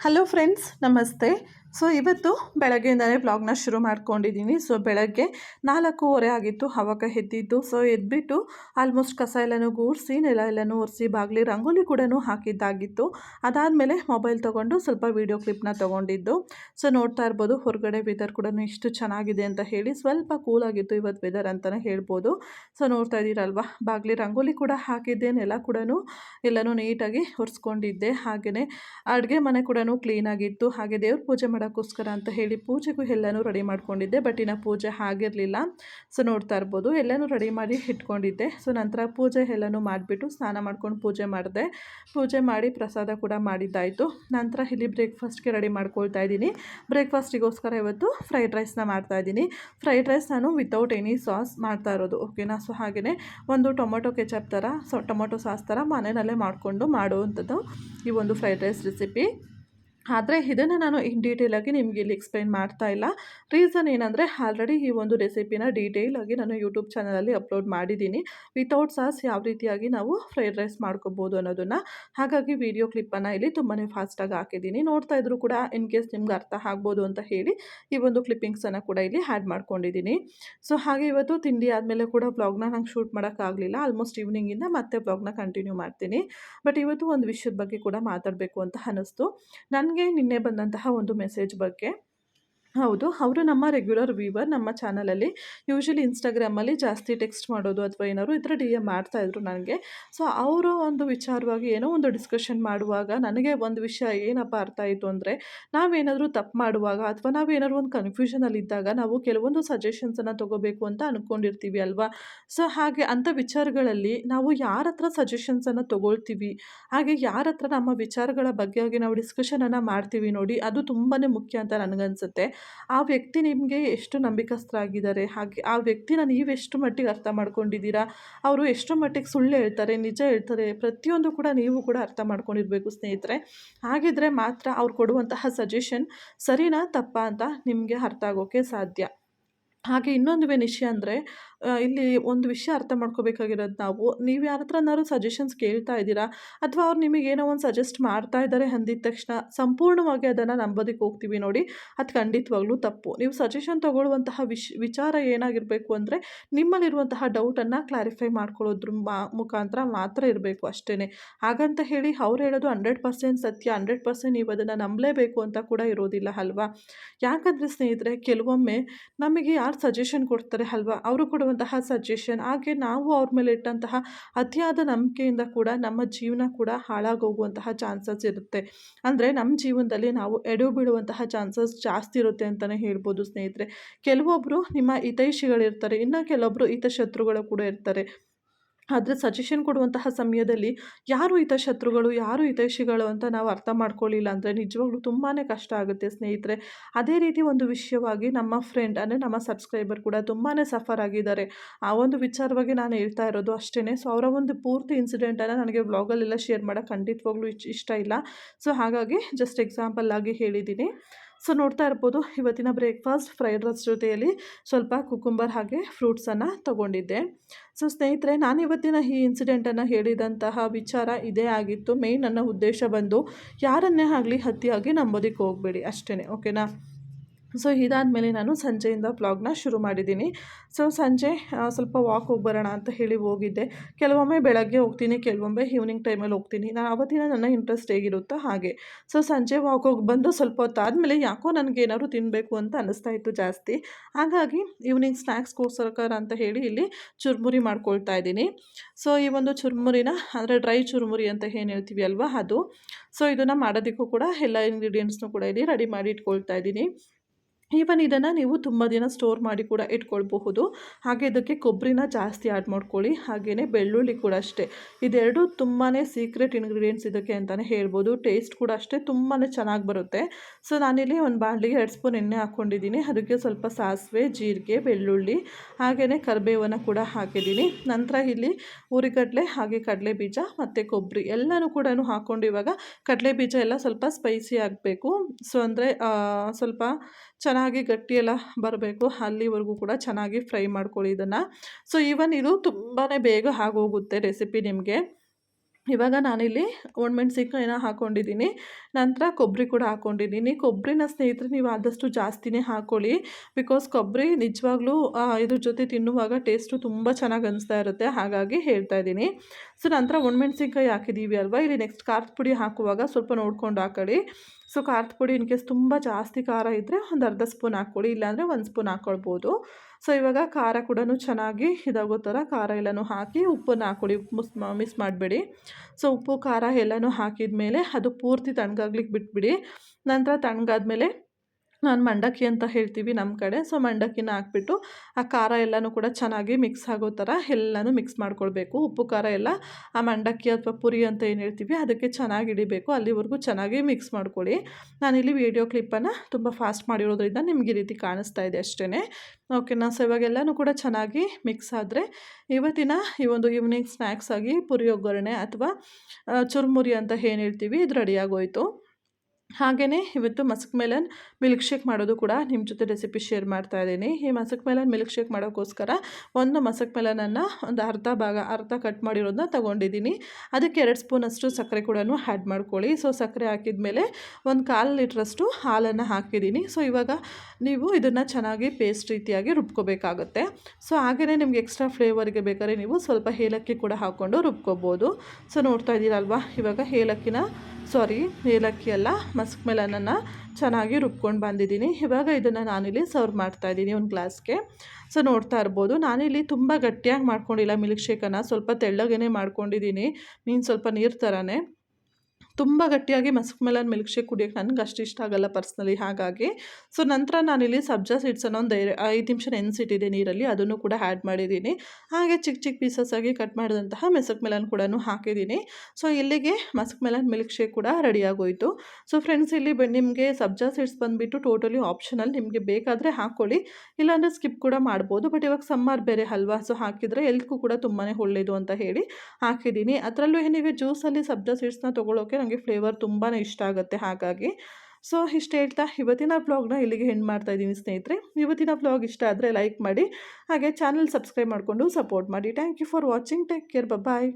Hello friends ನಮಸ್ತೆ so ಇವತ್ತು ಬೆಳಗ್ಗೆಯಿಂದಲೇ ಬ್ಲಾಗ್ನ ಶುರು ಮಾಡ್ಕೊಂಡಿದ್ದೀನಿ ಸೊ ಬೆಳಗ್ಗೆ ನಾಲ್ಕೂವರೆ ಆಗಿತ್ತು ಅವಾಗ ಎದ್ದಿದ್ದು. ಸೊ ಎದ್ಬಿಟ್ಟು ಆಲ್ಮೋಸ್ಟ್ ಕಸ ಎಲ್ಲನೂ ಗೂಡಿಸಿ, ನೆಲ ಎಲ್ಲನೂ ಒರೆಸಿ, ಬಾಗಿಲಿ ರಂಗೋಲಿ ಕೂಡ ಹಾಕಿದ್ದಾಗಿತ್ತು. ಅದಾದಮೇಲೆ ಮೊಬೈಲ್ ತೊಗೊಂಡು ಸ್ವಲ್ಪ ವೀಡಿಯೋ ಕ್ಲಿಪ್ನ ತೊಗೊಂಡಿದ್ದು. ಸೊ ನೋಡ್ತಾ ಇರ್ಬೋದು, ಹೊರಗಡೆ ವೆದರ್ ಕೂಡ ಇಷ್ಟು ಚೆನ್ನಾಗಿದೆ ಅಂತ ಹೇಳಿ ಸ್ವಲ್ಪ ಕೂಲ್ ಆಗಿತ್ತು ಇವತ್ತು ವೆದರ್ ಅಂತಲೇ ಹೇಳ್ಬೋದು. ಸೊ ನೋಡ್ತಾ ಇದ್ದೀರಲ್ವ? ಬಾಗಿಲಿ ರಂಗೋಲಿ ಕೂಡ ಹಾಕಿದ್ದೆ, ನೆಲ ಕೂಡ ಎಲ್ಲನೂ ನೀಟಾಗಿ ಒರೆಸ್ಕೊಂಡಿದ್ದೆ. ಹಾಗೆಯೇ ಅಡುಗೆ ಮನೆ ಕೂಡ ಕ್ಲೀನಾಗಿತ್ತು ಹಾಗೆ ದೇವ್ರ ಪೂಜೆ ಮಾಡೋಕ್ಕೋಸ್ಕರ ಅಂತ ಹೇಳಿ ಪೂಜೆಗೂ ಎಲ್ಲನೂ ರೆಡಿ ಮಾಡ್ಕೊಂಡಿದ್ದೆ, ಬಟ್ ಇನ್ನು ಪೂಜೆ ಆಗಿರಲಿಲ್ಲ. ಸೊ ನೋಡ್ತಾ ಇರ್ಬೋದು, ಎಲ್ಲನೂ ರೆಡಿ ಮಾಡಿ ಇಟ್ಕೊಂಡಿದ್ದೆ. ಸೊ ನಂತರ ಪೂಜೆ ಎಲ್ಲನೂ ಮಾಡಿಬಿಟ್ಟು ಸ್ನಾನ ಮಾಡ್ಕೊಂಡು ಪೂಜೆ ಮಾಡಿದೆ. ಪೂಜೆ ಮಾಡಿ ಪ್ರಸಾದ ಕೂಡ ಮಾಡಿದ್ದಾಯಿತು. ನಂತರ ಇಲ್ಲಿ ಬ್ರೇಕ್ಫಾಸ್ಟ್ಗೆ ರೆಡಿ ಮಾಡ್ಕೊಳ್ತಾ ಇದ್ದೀನಿ. ಬ್ರೇಕ್ಫಾಸ್ಟಿಗೋಸ್ಕರ ಇವತ್ತು ಫ್ರೈಡ್ ರೈಸ್ನ ಮಾಡ್ತಾಯಿದ್ದೀನಿ ಫ್ರೈಡ್ ರೈಸ್ ನಾನು ವಿತೌಟ್ ಎನಿ ಸಾಸ್ ಮಾಡ್ತಾ ಇರೋದು ಓಕೆನಾ ಸೊ ಹಾಗೆಯೇ ಒಂದು ಟೊಮೊಟೊ ಕೆಚಪ್ ಥರ, ಸೊ ಟೊಮೊಟೊ ಸಾಸ್ ಥರ ಮನೆಯಲ್ಲೇ ಮಾಡಿಕೊಂಡು ಮಾಡುವಂಥದ್ದು ಈ ಒಂದು ಫ್ರೈಡ್ ರೈಸ್ ರೆಸಿಪಿ. ಆದರೆ ಇದನ್ನು ನಾನು ಇನ್ ಡೀಟೇಲಾಗಿ ನಿಮಗೆ ಇಲ್ಲಿ ಎಕ್ಸ್ಪ್ಲೈನ್ ಮಾಡ್ತಾ ಇಲ್ಲ. ರೀಸನ್ ಏನಂದರೆ ಆಲ್ರೆಡಿ ಈ ಒಂದು ರೆಸಿಪಿನ ಡೀಟೇಲಾಗಿ ನಾನು ಯೂಟ್ಯೂಬ್ ಚಾನಲಲ್ಲಿ ಅಪ್ಲೋಡ್ ಮಾಡಿದ್ದೀನಿ. ವಿತೌಟ್ ಸಾಸ್ ಯಾವ ರೀತಿಯಾಗಿ ನಾವು ಫ್ರೈಡ್ ರೈಸ್ ಮಾಡ್ಕೋಬೋದು ಅನ್ನೋದನ್ನು. ಹಾಗಾಗಿ ವಿಡಿಯೋ ಕ್ಲಿಪ್ಪನ್ನು ಇಲ್ಲಿ ತುಂಬಾ ಫಾಸ್ಟಾಗಿ ಹಾಕಿದ್ದೀನಿ. ನೋಡ್ತಾ ಇದ್ರು ಕೂಡ ಇನ್ ಕೇಸ್ ನಿಮ್ಗೆ ಅರ್ಥ ಆಗ್ಬೋದು ಅಂತ ಹೇಳಿ ಈ ಒಂದು ಕ್ಲಿಪ್ಪಿಂಗ್ಸನ್ನು ಕೂಡ ಇಲ್ಲಿ ಆ್ಯಡ್ ಮಾಡ್ಕೊಂಡಿದ್ದೀನಿ. ಸೊ ಹಾಗೆ ಇವತ್ತು ತಿಂಡಿ ಆದಮೇಲೆ ಕೂಡ ಬ್ಲಾಗ್ನ ನಂಗೆ ಶೂಟ್ ಮಾಡೋಕ್ಕಾಗಲಿಲ್ಲ ಆಲ್ಮೋಸ್ಟ್ ಈವ್ನಿಂಗಿಂದ ಮತ್ತೆ ಬ್ಲಾಗ್ನ ಕಂಟಿನ್ಯೂ ಮಾಡ್ತೀನಿ. ಬಟ್ ಇವತ್ತು ಒಂದು ವಿಷಯದ ಬಗ್ಗೆ ಕೂಡ ಮಾತಾಡಬೇಕು ಅಂತ ಅನ್ನಿಸ್ತು ನನಗೆ ನಿನ್ನೆ ಬಂದಂತಹ ಒಂದು ಮೆಸೇಜ್ ಬಗ್ಗೆ. ಹೌದು, ಅವರು ನಮ್ಮ ರೆಗ್ಯುಲರ್ ವ್ಯೂವರ್ ನಮ್ಮ ಚಾನಲಲ್ಲಿ ಯೂಶ್ವಲಿ ಇನ್ಸ್ಟಾಗ್ರಾಮಲ್ಲಿ ಜಾಸ್ತಿ ಟೆಕ್ಸ್ಟ್ ಮಾಡೋದು ಅಥವಾ ಏನಾದ್ರು ಈ ಥರ ಡಿ ಎಂ ಮಾಡ್ತಾಯಿದ್ರು ನನಗೆ. ಸೊ ಅವರು ಒಂದು ವಿಚಾರವಾಗಿ ಏನೋ ಒಂದು ಡಿಸ್ಕಷನ್ ಮಾಡುವಾಗ ನನಗೆ ಒಂದು ವಿಷಯ ಏನಪ್ಪ ಅರ್ಥ ಆಯಿತು ಅಂದರೆ ನಾವೇನಾದರೂ ತಪ್ಪು ಮಾಡುವಾಗ ಅಥವಾ ನಾವೇನಾದ್ರು ಒಂದು ಕನ್ಫ್ಯೂಷನಲ್ಲಿದ್ದಾಗ ನಾವು ಕೆಲವೊಂದು ಸಜೆಷನ್ಸನ್ನು ತೊಗೋಬೇಕು ಅಂತ ಅಂದ್ಕೊಂಡಿರ್ತೀವಿ ಅಲ್ವಾ? ಸೊ ಹಾಗೆ ಅಂಥ ವಿಚಾರಗಳಲ್ಲಿ ನಾವು ಯಾರ ಹತ್ರ ಸಜೆಷನ್ಸನ್ನು ತೊಗೊಳ್ತೀವಿ? ಹಾಗೆ ಯಾರ ಹತ್ರ ನಮ್ಮ ವಿಚಾರಗಳ ಬಗ್ಗೆ ನಾವು ಡಿಸ್ಕಷನನ್ನು ಮಾಡ್ತೀವಿ ನೋಡಿ ಅದು ತುಂಬಾ ಮುಖ್ಯ ಅಂತ ನನಗನ್ಸುತ್ತೆ. ಆ ವ್ಯಕ್ತಿ ನಿಮಗೆ ಎಷ್ಟು ನಂಬಿಕಸ್ಥರಾಗಿದ್ದಾರೆ? ಹಾಗೆ ಆ ವ್ಯಕ್ತಿನ ನೀವೆಷ್ಟು ಮಟ್ಟಿಗೆ ಅರ್ಥ ಮಾಡ್ಕೊಂಡಿದ್ದೀರಾ? ಅವರು ಎಷ್ಟು ಮಟ್ಟಿಗೆ ಸುಳ್ಳು ಹೇಳ್ತಾರೆ, ನಿಜ ಹೇಳ್ತಾರೆ, ಪ್ರತಿಯೊಂದು ಕೂಡ ನೀವು ಕೂಡ ಅರ್ಥ ಮಾಡ್ಕೊಂಡಿರಬೇಕು ಸ್ನೇಹಿತರೆ. ಹಾಗಿದ್ರೆ ಮಾತ್ರ ಅವ್ರು ಕೊಡುವಂತಹ ಸಜೆಷನ್ ಸರಿನಾ ತಪ್ಪಾ ಅಂತ ನಿಮಗೆ ಅರ್ಥ ಆಗೋಕ್ಕೆ ಸಾಧ್ಯ. ಹಾಗೆ ಇನ್ನೊಂದು ವಿಷಯ ಅಂದರೆ ಇಲ್ಲಿ ಒಂದು ವಿಷಯ ಅರ್ಥ ಮಾಡ್ಕೋಬೇಕಾಗಿರೋದು ನಾವು, ನೀವು ಯಾರ ಹತ್ರನಾದ್ರು ಸಜೆಷನ್ಸ್ ಕೇಳ್ತಾ ಇದ್ದೀರಾ? ಅಥವಾ ಅವ್ರು ನಿಮಗೆ ಏನೋ ಒಂದು ಸಜೆಸ್ಟ್ ಮಾಡ್ತಾ ಇದ್ದಾರೆ ಅಂದಿದ ತಕ್ಷಣ ಸಂಪೂರ್ಣವಾಗಿ ಅದನ್ನು ನಂಬೋದಕ್ಕೆ ಹೋಗ್ತೀವಿ ನೋಡಿ, ಅದು ಖಂಡಿತವಾಗ್ಲೂ ತಪ್ಪು. ನೀವು ಸಜೆಷನ್ ತೊಗೊಳ್ಳುವಂತಹ ವಿಶ್, ವಿಚಾರ ಏನಾಗಿರಬೇಕು ಅಂದರೆ, ನಿಮ್ಮಲ್ಲಿರುವಂತಹ ಡೌಟನ್ನು ಕ್ಲಾರಿಫೈ ಮಾಡ್ಕೊಳ್ಳೋದ್ರ ಮಾ, ಮುಖಾಂತರ ಮಾತ್ರ ಇರಬೇಕು ಅಷ್ಟೇ ಹಾಗಂತ ಹೇಳಿ ಅವ್ರು ಹೇಳೋದು ಹಂಡ್ರೆಡ್ ಪರ್ಸೆಂಟ್ ಸತ್ಯ, ಹಂಡ್ರೆಡ್ ಪರ್ಸೆಂಟ್ ನೀವು ಅದನ್ನು ನಂಬಲೇಬೇಕು ಅಂತ ಕೂಡ ಇರೋದಿಲ್ಲ ಅಲ್ವಾ? ಯಾಕಂದರೆ ಸ್ನೇಹಿತರೆ, ಕೆಲವೊಮ್ಮೆ ನಮಗೆ ಯಾರು ಸಜೆಷನ್ ಕೊಡ್ತಾರೆ ಅಲ್ವಾ? ಅವರು ಕೂಡ ಕೊಡುವಂತಹ ಸಜೆಷನ್ ಹಾಗೆ ನಾವು ಅವ್ರ ಮೇಲೆ ಇಟ್ಟಂತಹ ಅತಿಯಾದ ನಂಬಿಕೆಯಿಂದ ಕೂಡ ನಮ್ಮ ಜೀವನ ಕೂಡ ಹಾಳಾಗೋಗುವಂತಹ ಚಾನ್ಸಸ್ ಇರುತ್ತೆ. ಅಂದರೆ ನಮ್ಮ ಜೀವನದಲ್ಲಿ ನಾವು ಎಡು ಬಿಡುವಂತಹ ಚಾನ್ಸಸ್ ಜಾಸ್ತಿ ಇರುತ್ತೆ ಅಂತಲೇ ಹೇಳ್ಬೋದು ಸ್ನೇಹಿತರೆ. ಕೆಲವೊಬ್ಬರು ನಿಮ್ಮ ಹಿತೈಷಿಗಳಿರ್ತಾರೆ, ಇನ್ನು ಕೆಲವೊಬ್ಬರು ಹಿತಶತ್ರುಗಳು ಕೂಡ ಇರ್ತಾರೆ. ಆದರೆ ಸಜೆಷನ್ ಕೊಡುವಂತಹ ಸಮಯದಲ್ಲಿ ಯಾರು ಶತ್ರುಗಳು, ಯಾರು ಹಿತೈಷಿಗಳು ಅಂತ ನಾವು ಅರ್ಥ ಮಾಡ್ಕೊಳ್ಳಿಲ್ಲ ಅಂದರೆ ನಿಜವಾಗ್ಲೂ ತುಂಬಾ ಕಷ್ಟ ಆಗುತ್ತೆ ಸ್ನೇಹಿತರೆ. ಅದೇ ರೀತಿ ಒಂದು ವಿಷಯವಾಗಿ ನಮ್ಮ ಫ್ರೆಂಡ್ ಅಂದರೆ ನಮ್ಮ ಸಬ್ಸ್ಕ್ರೈಬರ್ ಕೂಡ ತುಂಬಾ ಸಫರ್ ಆಗಿದ್ದಾರೆ. ಆ ಒಂದು ವಿಚಾರವಾಗಿ ನಾನು ಹೇಳ್ತಾ ಇರೋದು ಅಷ್ಟೇ ಸೊ ಅವರ ಒಂದು ಪೂರ್ತಿ ಇನ್ಸಿಡೆಂಟನ್ನು ನನಗೆ ಬ್ಲಾಗಲ್ಲೆಲ್ಲ ಶೇರ್ ಮಾಡೋಕ್ಕೆ ಖಂಡಿತವಾಗ್ಲೂ ಇಷ್ಟ ಇಲ್ಲ. ಸೊ ಹಾಗಾಗಿ ಜಸ್ಟ್ ಎಕ್ಸಾಂಪಲ್ ಆಗಿ ಹೇಳಿದ್ದೀನಿ. ಸೊ ನೋಡ್ತಾ ಇರ್ಬೋದು, ಇವತ್ತಿನ ಬ್ರೇಕ್ಫಾಸ್ಟ್ ಫ್ರೈಡ್ ರೈಸ್ ಜೊತೆಯಲ್ಲಿ ಸ್ವಲ್ಪ ಕುಕುಂಬರ್ ಹಾಗೆ ಫ್ರೂಟ್ಸನ್ನು ತಗೊಂಡಿದ್ದೆ. ಸೊ ಸ್ನೇಹಿತರೆ, ನಾನು ಇವತ್ತಿನ ಈ ಇನ್ಸಿಡೆಂಟನ್ನು ಹೇಳಿದಂತಹ ವಿಚಾರ ಇದೇ ಆಗಿತ್ತು. ಮೇಯ್ನ್ ನನ್ನ ಉದ್ದೇಶ ಬಂದು, ಯಾರನ್ನೇ ಆಗಲಿ ಹತ್ತಿಯಾಗಿ ನಂಬೋದಕ್ಕೆ ಹೋಗಬೇಡಿ ಅಷ್ಟೇ ಓಕೆನಾ ಸೊ ಇದಾದಮೇಲೆ ನಾನು ಸಂಜೆಯಿಂದ ಬ್ಲಾಗ್ನ ಶುರು ಮಾಡಿದ್ದೀನಿ. ಸೊ ಸಂಜೆ ಸ್ವಲ್ಪ ವಾಕ್ ಹೋಗಿ ಬರೋಣ ಅಂತ ಹೇಳಿ ಹೋಗಿದ್ದೆ. ಕೆಲವೊಮ್ಮೆ ಬೆಳಗ್ಗೆ ಹೋಗ್ತೀನಿ, ಕೆಲವೊಮ್ಮೆ ಈವ್ನಿಂಗ್ ಟೈಮಲ್ಲಿ ಹೋಗ್ತೀನಿ. ನಾನು ಅವತ್ತಿನ ನನ್ನ ಇಂಟ್ರೆಸ್ಟ್ ಹೇಗಿರುತ್ತೋ ಹಾಗೆ. ಸೊ ಸಂಜೆ ವಾಕ್ ಹೋಗಿ ಬಂದು ಸ್ವಲ್ಪ ಹೊತ್ತಾದಮೇಲೆ ಯಾಕೋ ನನಗೆ ಏನಾದ್ರು ತಿನ್ನಬೇಕು ಅಂತ ಅನ್ನಿಸ್ತಾ ಇತ್ತು ಜಾಸ್ತಿ. ಹಾಗಾಗಿ ಈವ್ನಿಂಗ್ ಸ್ನ್ಯಾಕ್ಸ್ಗೋಸ್ಕರ ಅಂತ ಹೇಳಿ ಇಲ್ಲಿ ಚುರುಮುರಿ ಮಾಡ್ಕೊಳ್ತಾ ಇದ್ದೀನಿ. ಸೊ ಈ ಒಂದು ಚುರುಮುರಿನ, ಅಂದರೆ ಡ್ರೈ ಚುರುಮುರಿ ಅಂತ ಏನು ಹೇಳ್ತೀವಿ ಅಲ್ವಾ ಅದು. ಸೊ ಇದನ್ನು ಮಾಡೋದಕ್ಕೂ ಕೂಡ ಎಲ್ಲ ಇಂಗ್ರೀಡಿಯೆಂಟ್ಸ್ನೂ ಕೂಡ ಇಲ್ಲಿ ರೆಡಿ ಮಾಡಿ ಇಟ್ಕೊಳ್ತಾ ಇದ್ದೀನಿ. ಈವನ್ ಇದನ್ನು ನೀವು ತುಂಬ ದಿನ ಸ್ಟೋರ್ ಮಾಡಿ ಕೂಡ ಇಟ್ಕೊಳ್ಬಹುದು. ಹಾಗೆ ಇದಕ್ಕೆ ಕೊಬ್ಬರಿನ ಜಾಸ್ತಿ ಆ್ಯಡ್ ಮಾಡ್ಕೊಳ್ಳಿ. ಹಾಗೆಯೇ ಬೆಳ್ಳುಳ್ಳಿ ಕೂಡ ಅಷ್ಟೇ. ಇದೆರಡು ತುಂಬಾ ಸೀಕ್ರೆಟ್ ಇಂಗ್ರೀಡಿಯೆಂಟ್ಸ್ ಇದಕ್ಕೆ ಅಂತಲೇ ಹೇಳ್ಬೋದು. ಟೇಸ್ಟ್ ಕೂಡ ಅಷ್ಟೇ ತುಂಬಾ ಚೆನ್ನಾಗಿ ಬರುತ್ತೆ. ಸೊ ನಾನಿಲ್ಲಿ ಒಂದು ಬಾಣಲಿಗೆ ಎರಡು ಸ್ಪೂನ್ ಎಣ್ಣೆ ಹಾಕ್ಕೊಂಡಿದ್ದೀನಿ. ಅದಕ್ಕೆ ಸ್ವಲ್ಪ ಸಾಸಿವೆ, ಜೀರಿಗೆ, ಬೆಳ್ಳುಳ್ಳಿ ಹಾಗೆಯೇ ಕರಿಬೇವನ್ನು ಕೂಡ ಹಾಕಿದ್ದೀನಿ. ನಂತರ ಇಲ್ಲಿ ಉರಿಗಡಲೆ ಹಾಗೆ ಕಡಲೆ ಬೀಜ ಮತ್ತು ಕೊಬ್ಬರಿ ಎಲ್ಲನೂ ಕೂಡ ಹಾಕ್ಕೊಂಡು ಇವಾಗ ಕಡಲೆ ಬೀಜ ಎಲ್ಲ ಸ್ವಲ್ಪ ಸ್ಪೈಸಿ ಆಗಬೇಕು. ಸೊ ಅಂದರೆ ಸ್ವಲ್ಪ ಚೆನ್ನಾಗಿ ಗಟ್ಟಿಯೆಲ್ಲ ಬರಬೇಕು, ಅಲ್ಲಿವರೆಗೂ ಕೂಡ ಚೆನ್ನಾಗಿ ಫ್ರೈ ಮಾಡ್ಕೊಳ್ಳಿ ಇದನ್ನು. ಸೊ ಈವನ್ ಇದು ತುಂಬಾ ಬೇಗ ಆಗೋಗುತ್ತೆ ರೆಸಿಪಿ ನಿಮಗೆ. ಇವಾಗ ನಾನಿಲ್ಲಿ ಒಣಮೆಣ್ಸಿನ್ಕಾಯಿನ ಹಾಕ್ಕೊಂಡಿದ್ದೀನಿ ನಂತರ ಕೊಬ್ಬರಿ ಕೂಡ ಹಾಕ್ಕೊಂಡಿದ್ದೀನಿ ಕೊಬ್ಬರಿನ ಸ್ನೇಹಿತರೆ, ನೀವು ಆದಷ್ಟು ಜಾಸ್ತಿನೇ ಹಾಕ್ಕೊಳ್ಳಿ ಬಿಕಾಸ್ ಕೊಬ್ಬರಿ ನಿಜವಾಗ್ಲೂ ಇದ್ರ ಜೊತೆ ತಿನ್ನುವಾಗ ಟೇಸ್ಟು ತುಂಬ ಚೆನ್ನಾಗಿ ಅನಿಸ್ತಾ ಇರುತ್ತೆ, ಹಾಗಾಗಿ ಹೇಳ್ತಾ ಇದ್ದೀನಿ. ಸೊ ನಂತರ ಒಣಮೆಣ್ಸಿನ್ಕಾಯಿ ಹಾಕಿದ್ದೀವಿ ಅಲ್ವಾ? ಇಲ್ಲಿ ನೆಕ್ಸ್ಟ್ ಖಾರದ ಪುಡಿ ಹಾಕುವಾಗ ಸ್ವಲ್ಪ ನೋಡ್ಕೊಂಡು ಹಾಕೊಳ್ಳಿ. ಸೊ ಖಾರದ ಪುಡಿ ಇನ್ ಕೇಸ್ ತುಂಬ ಜಾಸ್ತಿ ಖಾರ ಇದ್ದರೆ ಒಂದು ಅರ್ಧ ಸ್ಪೂನ್ ಹಾಕ್ಕೊಳ್ಳಿ ಇಲ್ಲಾಂದರೆ ಒಂದು ಸ್ಪೂನ್ ಹಾಕ್ಕೊಳ್ಬೋದು. ಸೊ ಇವಾಗ ಖಾರ ಕೂಡ ಚೆನ್ನಾಗಿ ಇದಾಗೋ ಥರ ಖಾರ ಎಲ್ಲನೂ ಹಾಕಿ ಉಪ್ಪನ್ನು ಹಾಕ್ಕೊಳ್ಳಿ ಉಪ್ಪು ಮಿಸ್ ಮಾಡಬೇಡಿ. ಸೊ ಉಪ್ಪು, ಖಾರ ಎಲ್ಲನೂ ಹಾಕಿದ ಮೇಲೆ ಅದು ಪೂರ್ತಿ ತಣ್ಗಾಗ್ಲಿಕ್ಕೆ ಬಿಟ್ಬಿಡಿ. ನಂತರ ತಣ್ಣಗಾದ್ಮೇಲೆ ನಾನು ಮಂಡಕ್ಕಿ ಅಂತ ಹೇಳ್ತೀವಿ ನಮ್ಮ ಕಡೆ. ಸೊ, ಮಂಡಕ್ಕಿನ ಹಾಕ್ಬಿಟ್ಟು ಆ ಖಾರ ಎಲ್ಲನೂ ಕೂಡ ಚೆನ್ನಾಗಿ ಮಿಕ್ಸ್ ಆಗೋ ಥರ ಎಲ್ಲನೂ ಮಿಕ್ಸ್ ಮಾಡ್ಕೊಳ್ಬೇಕು. ಉಪ್ಪು, ಖಾರ ಎಲ್ಲ ಆ ಮಂಡಕ್ಕಿ ಅಥವಾ ಪುರಿ ಅಂತ ಏನು ಹೇಳ್ತೀವಿ ಅದಕ್ಕೆ ಚೆನ್ನಾಗಿ ಹಿಡಿಬೇಕು. ಅಲ್ಲಿವರೆಗೂ ಚೆನ್ನಾಗಿ ಮಿಕ್ಸ್ ಮಾಡ್ಕೊಳ್ಳಿ. ನಾನಿಲ್ಲಿ ವೀಡಿಯೋ ಕ್ಲಿಪ್ಪನ್ನು ತುಂಬ ಫಾಸ್ಟ್ ಮಾಡಿರೋದ್ರಿಂದ ನಿಮ್ಗೆ ಈ ರೀತಿ ಕಾಣಿಸ್ತಾ ಇದೆ ಅಷ್ಟೇ ಓಕೆನಾ ಸೊ ಇವಾಗೆಲ್ಲನೂ ಕೂಡ ಚೆನ್ನಾಗಿ ಮಿಕ್ಸ್ ಆದರೆ ಇವತ್ತಿನ ಈ ಒಂದು ಈವ್ನಿಂಗ್ ಸ್ನ್ಯಾಕ್ಸ್ ಆಗಿ ಪುರಿ ಒಗ್ಗರಣೆ ಅಥವಾ ಚುರುಮುರಿ ಅಂತ ಏನು ಹೇಳ್ತೀವಿ ಇದು ರೆಡಿಯಾಗೋಯಿತು ಹಾಗೆಯೇ ಇವತ್ತು ಮಸಕ್ ಮೇಲನ್ ಮಿಲ್ಕ್ ಶೇಕ್ ಮಾಡೋದು ಕೂಡ ನಿಮ್ಮ ಜೊತೆ ರೆಸಿಪಿ ಶೇರ್ ಮಾಡ್ತಾ ಇದ್ದೀನಿ. ಈ ಮಸಕ್ ಮೇಲನ್ ಮಿಲ್ಕ್ ಶೇಕ್ ಮಾಡೋಕ್ಕೋಸ್ಕರ ಒಂದು ಮಸಕ್ ಮೇಲನನ್ನು ಒಂದು ಅರ್ಧ ಭಾಗ, ಅರ್ಧ ಕಟ್ ಮಾಡಿರೋದನ್ನ ತೊಗೊಂಡಿದ್ದೀನಿ. ಅದಕ್ಕೆ ಎರಡು ಸ್ಪೂನಷ್ಟು ಸಕ್ಕರೆ ಕೂಡ ಆ್ಯಡ್ ಮಾಡ್ಕೊಳ್ಳಿ. ಸೊ, ಸಕ್ಕರೆ ಹಾಕಿದ ಮೇಲೆ ಒಂದು ಕಾಲು ಲೀಟ್ರಷ್ಟು ಹಾಲನ್ನು ಹಾಕಿದ್ದೀನಿ. ಸೊ, ಇವಾಗ ನೀವು ಇದನ್ನು ಚೆನ್ನಾಗಿ ಪೇಸ್ಟ್ ರೀತಿಯಾಗಿ ರುಬ್ಕೋಬೇಕಾಗುತ್ತೆ. ಸೊ ಹಾಗೆಯೇ ನಿಮ್ಗೆ ಎಕ್ಸ್ಟ್ರಾ ಫ್ಲೇವರ್ಗೆ ಬೇಕಾದ್ರೆ ನೀವು ಸ್ವಲ್ಪ ಏಲಕ್ಕಿ ಕೂಡ ಹಾಕ್ಕೊಂಡು ರುಬ್ಕೋಬೋದು. ಸೊ, ನೋಡ್ತಾ ಇದ್ದೀರಲ್ವಾ? ಇವಾಗ ಏಲಕ್ಕಿನ ಸಾರಿ ಏಲಕ್ಕಿ ಎಲ್ಲ ಮಸ್ಕ್ ಮೆಲನನ್ನು ಚೆನ್ನಾಗಿ ರುಬ್ಕೊಂಡು ಬಂದಿದ್ದೀನಿ. ಇವಾಗ ಇದನ್ನು ನಾನಿಲ್ಲಿ ಸರ್ವ್ ಮಾಡ್ತಾ ಇದ್ದೀನಿ ಒಂದು ಗ್ಲಾಸ್ಗೆ ಸೊ ನೋಡ್ತಾ ಇರ್ಬೋದು, ನಾನಿಲ್ಲಿ ತುಂಬ ಗಟ್ಟಿಯಾಗಿ ಮಾಡ್ಕೊಂಡಿಲ್ಲ ಮಿಲ್ಕ್ ಶೇಕನ್ನು ಸ್ವಲ್ಪ ತೆಳ್ಳಗೇ ಮಾಡ್ಕೊಂಡಿದ್ದೀನಿ. ಮೀನು ಸ್ವಲ್ಪ ನೀರು ಥರನೇ ತುಂಬ ಗಟ್ಟಿಯಾಗಿ ಮಸ್ಕ್ ಮೆಲನ್ ಮಿಲ್ಕ್ ಶೇಕ್ ಕುಡಿಯೋಕ್ಕೆ ನನಗೆ ಅಷ್ಟು ಇಷ್ಟ ಆಗಲ್ಲ ಪರ್ಸ್ನಲಿ ಹಾಗಾಗಿ. ಸೊ, ನಂತರ ನಾನಿಲ್ಲಿ ಸಬ್ಜಾ ಸೀಡ್ಸನ್ನು ಒಂದು ಐದು ನಿಮಿಷ ನೆನೆಸಿಟ್ಟಿದೆ ನೀರಲ್ಲಿ, ಅದನ್ನು ಕೂಡ ಆ್ಯಡ್ ಮಾಡಿದ್ದೀನಿ. ಹಾಗೆ ಚಿಕ್ಕ ಚಿಕ್ಕ ಪೀಸಸ್ ಆಗಿ ಕಟ್ ಮಾಡಿದಂತಹ ಮೆಸಕ್ ಮೆಲನ್ ಕೂಡ ಹಾಕಿದ್ದೀನಿ. ಸೊ, ಇಲ್ಲಿಗೆ ಮಸ್ಕ್ ಮೆಲನ್ ಮಿಲ್ಕ್ ಶೇಕ್ ಕೂಡ ರೆಡಿಯಾಗೋಯಿತು. ಸೊ, ಫ್ರೆಂಡ್ಸ್, ಇಲ್ಲಿ ನಿಮಗೆ ಸಬ್ಜಾ ಸೀಡ್ಸ್ ಬಂದುಬಿಟ್ಟು ಟೋಟಲಿ ಆಪ್ಷನಲ್, ನಿಮಗೆ ಬೇಕಾದರೆ ಹಾಕ್ಕೊಳ್ಳಿ ಇಲ್ಲಾಂದರೆ ಸ್ಕಿಪ್ ಕೂಡ ಮಾಡ್ಬೋದು, ಬಟ್ ಇವಾಗ ಸಮ್ಮರ್ ಬೇರೆ ಹಲ್ವಾ ಸೊ ಹಾಕಿದರೆ ಎಲ್ತ್ಗೂ ಕೂಡ ತುಂಬಾ ಒಳ್ಳೆಯದು ಅಂತ ಹೇಳಿ ಹಾಕಿದ್ದೀನಿ. ಅದರಲ್ಲೂ ಏನಿವೆ, ಜ್ಯೂಸಲ್ಲಿ ಸಬ್ಜಾ ಸೀಡ್ಸ್ನ ತೊಗೊಳೋಕೆ ನನಗೆ ಫ್ಲೇವರ್ ತುಂಬಾ ಇಷ್ಟ ಆಗುತ್ತೆ ಹಾಗಾಗಿ. ಸೊ ಇಷ್ಟು ಹೇಳ್ತಾ ಇವತ್ತಿನ ಬ್ಲಾಗ್ನ ಇಲ್ಲಿಗೆ ಹೆಣ್ಣು ಮಾಡ್ತಾ ಇದ್ದೀನಿ ಸ್ನೇಹಿತರೆ. ಇವತ್ತಿನ ಬ್ಲಾಗ್ ಇಷ್ಟ ಆದರೆ ಲೈಕ್ ಮಾಡಿ, ಹಾಗೆ ಚಾನಲ್ ಸಬ್ಸ್ಕ್ರೈಬ್ ಮಾಡಿಕೊಂಡು ಸಪೋರ್ಟ್ ಮಾಡಿ. Thank you for watching take care bye